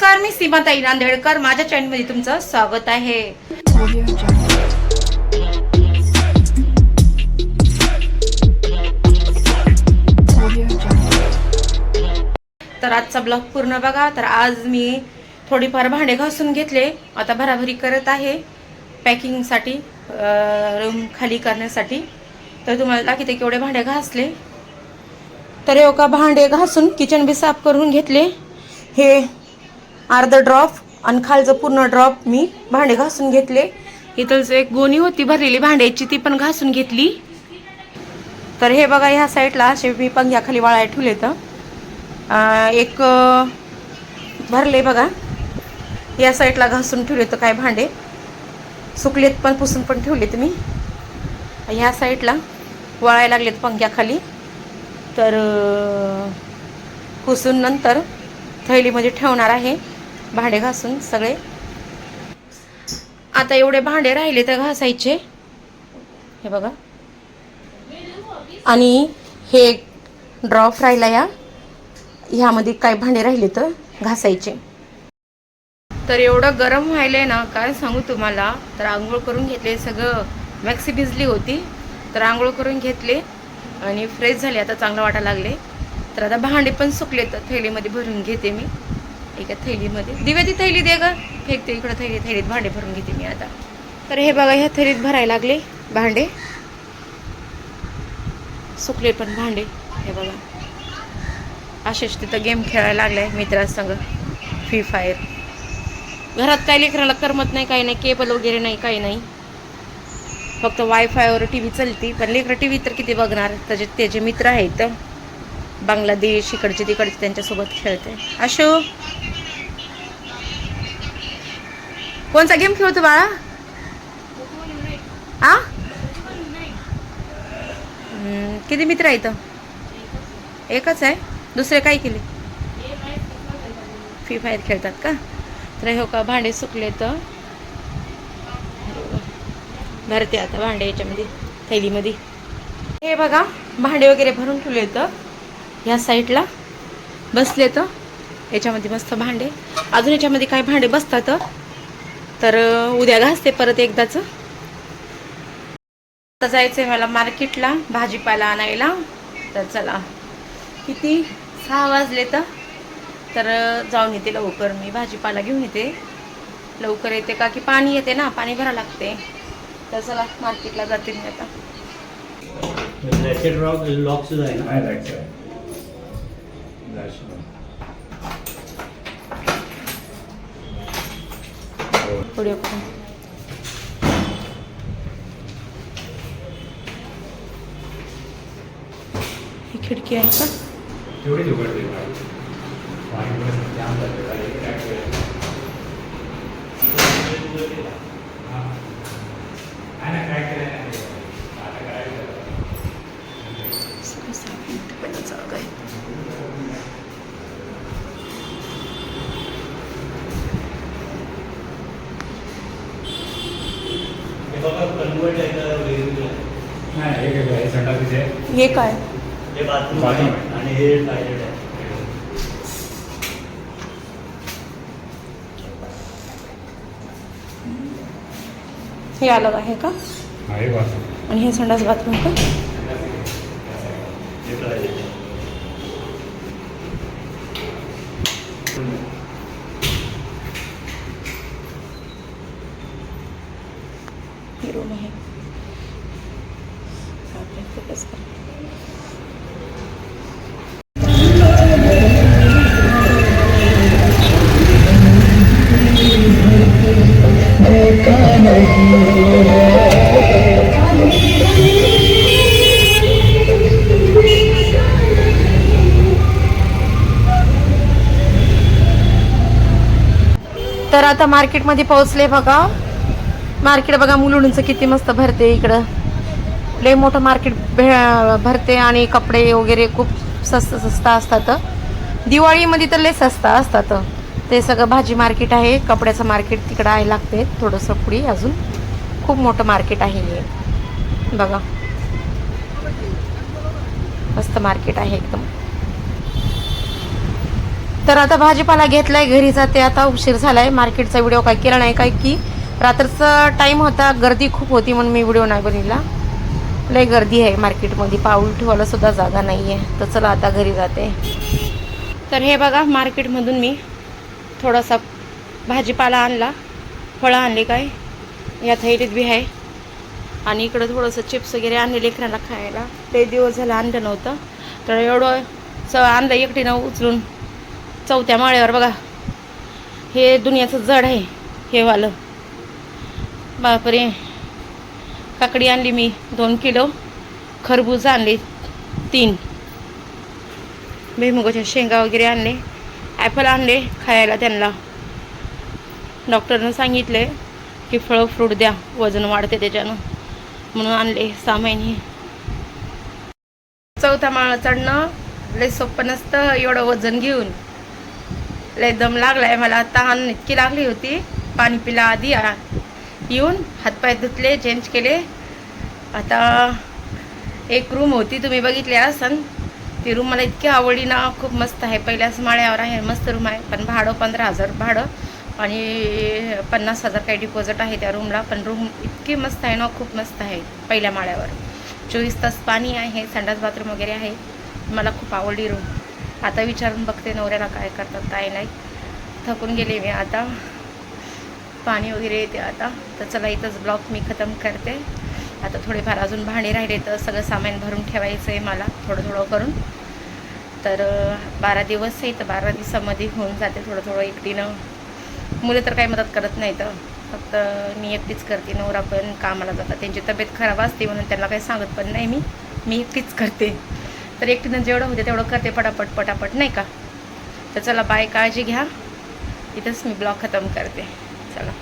नमस्कार मी सीमाताई नांदेडकर. माझ्या चॅनलमध्ये तुमचं स्वागत आहे. तर आजचा ब्लॉग पूर्ण बघा. तर आज मी थोडीफार भांडे घासून घेतले. आता भराभरी करत आहे पॅकिंगसाठी रूम खाली करण्यासाठी. तर तुम्हाला दाखवते केवढे भांडे घासले. तर हे का भांडे घासून किचन बी साफ करून घेतले. हे अर्ध ड्रॉप आणि खालचं पूर्ण ड्रॉप मी भांडे घासून घेतले. इथंच एक गोणी होती भरलेली भांड्याची ती पण घासून घेतली. तर हे बघा ह्या साईडला असे मी पंख्याखाली वाळाय ठेवले तर एक भरले बघा. या साईडला घासून ठेवले तर काय भांडे. सुकलेत पण पुसून पण ठेवलेत मी. ह्या साईडला वाळाय लागलेत पंख्याखाली तर पुसून नंतर थैलीमध्ये ठेवणार आहे. भांडे घासून सगळे. आता एवढे भांडे राहिले तर घासायचे. हे बघा. आणि हे ड्रॉप राहिला या. ह्यामध्ये काय भांडे राहिले तर घासायचे. तर एवढं गरम व्हायलंय ना काय सांगू तुम्हाला? तर आंघोळ करून घेतले सगळं मॅक्सी भिजली होती. तर आंघोळ करून घेतले आणि फ्रेश झाले. आता चांगलं वाटायला लागले. तर आता भांडे पण सुकले तर थैलीमध्ये भरून घेते मी. एका थैलीमध्ये. दिव्या ती थैली दे ग. फेकते इकडं थैली थैलीत भांडे भरून घेते मी आता. तर हे बघा ह्या थैलीत भरायला लागले भांडे. सुकले पण भांडे हे बघा. असेच तिथं गेम खेळायला लागलाय मित्रांसंग. फ्री फायर घरात काय लेकराला करमत नाही काही नाही केबल वगैरे नाही काही नाही. फक्त वायफायवर टी व्ही चालती. पण लेकरं टी व्ही तर किती बघणार? त्याचे त्याचे मित्र आहेत. बांगलादेश इकडचे तिकडचे त्यांच्यासोबत खेळते. अशो कोणचा गेम खेळतो बाळा? आ? किती मित्र आहेत? एकच आहे? दुसरे काय केले? फ्री फायर खेळतात का? तर हो का भांडे सुकले तर. भरते आता भांडे याच्यामध्ये थैलीमध्ये. हे बघा भांडे वगैरे भरून ठेवले तर. ह्या साईडला बसले तर याच्यामध्ये मस्त भांडे. अजून याच्यामध्ये काय भांडे बसतात? तर उद्या घासते परत एकदाच. आता जायचंय मला मार्केटला भाजीपाला आणायला. तर चला किती? सहा वाजले तर. तर जाऊन येते लवकर मी भाजीपाला घेऊन येते. लवकर येते का की पाणी येते ना पाणी भरा लागते. तर चला मार्केटला जाते मी आता. हो. पुढे ही खिडकी आहे का तेवढीच उघडते पाणी वगैरे जाम झालं. काही crack वगैरे. हा. नाही ना, crack केलं नाही. आता करायचं. सगळं साफ इथे पण जागा आहे. हे बघा कन्वर्ट आहे का वेगवेगळं आहे. नाही, हे काय आहे, संडास इथे आहे. हे काय हे बाथरूम Bathroom आहे आहे. आणि हे टॉयलेट आहे. हे अलग आहे का? हा, हे. आणि हे संडास बाथरूम का? हे ही तर आता मार्केटमध्ये पोहोचले बघा. मार्केट बघा मुलुंडचं किती मस्त भरते इकडं. लय मोठं मार्केट भे- भरते आणि कपडे वगैरे खूप स्वस्त स्वस्त असतात. दिवाळीमध्ये तर लय स्वस्त असतात. ते सगळं भाजी मार्केट आहे कपड्याचं मार्केट तिकडं आहे लागते. थोडंसं पुढे अजून खूप मोठं मार्केट आहे हे. बघा. मस्त मार्केट आहे एकदम. तर आता भाजीपाला घेतलाय घरी जाते. आता उशीर झालाय. मार्केटचा व्हिडिओ काय केला नाही काय की. रात्रीचा टाइम होता. गर्दी खूप होती म्हणून मी व्हिडिओ नाही बनविला. लय गर्दी आहे मार्केटमध्ये. पाऊल ठेवायला सुद्धा जागा नाही आहे तर चला आता घरी जाते. तर हे बघा मार्केटमधून मी थोडासा भाजीपाला आणला. फळं आणले काय? या थैलीत बी आहे. आणि इकडं थोडंसं चिप्स वगैरे आणले लेकरांना खायला. ते दिवस झालं आणलं नव्हतं. तर एवढं च आणलं एकटीनं उचलून चौथ्या माळ्यावर बघा. हे दुनियाचं जड आहे हे वालं. बापरे. काकडी आणली मी दोन किलो. खरबूज आणले तीन. भुईमुगाच्या शेंगा वगैरे आणले. ॲपल आणले खायला त्यांना. डॉक्टरनं सांगितले की फळं फ्रूट द्या वजन वाढते त्याच्यानं. म्हणून आणले सहा महिने चौथा माळ चढणं लय सोपं नसतं एवढं वजन घेऊन. लय दम लागलाय मला. तहान इतकी लागली होती. पाणी पिला आधी येऊन हातपाय धुतले चेंज केले. आता एक रूम होती तुम्ही बघितली असन ती रूम मला इतकी आवडली ना. खूप मस्त आहे. पहिल्याच माळ्यावर आहे. मस्त रूम आहे. पण भाडं पंधरा हजार भाडं. आणि पन्नास हजार काही डिपॉझिट आहे त्या रूमला पण रूम इतकी मस्त आहे ना. खूप मस्त आहे पहिल्या माळ्यावर. चोवीस तास पाणी आहे. संडास बाथरूम वगैरे आहे. मला खूप आवडली रूम आता विचारून बघते नवऱ्याला काय करतात काय नाही. थकून गेले मी आता. पाणी वगैरे येते आता. तर चला इथंच ब्लॉक मी खतम करते. आता थोडेफार अजून भांडे राहिले तर सगळं सामान भरून ठेवायचं आहे मला थोडं थोडं करून. तर बारा दिवस आहे तर बारा दिवसामध्ये होऊन जाते थोडं थोडं एकटीनं. मुलं तर काही मदत करत नाही तर. फक्त मी एकटीच करते नवरा पण कामाला जातात. त्यांची तब्येत खराब असते म्हणून त्यांना काही सांगत पण नाही मी. मी एकटीच करते. तर एकटीनं जेवढं होते तेवढं करते पटापट पटापट नाही का? तर चला बाय काळजी घ्या. इथंच मी ब्लॉग खतम करते. चला.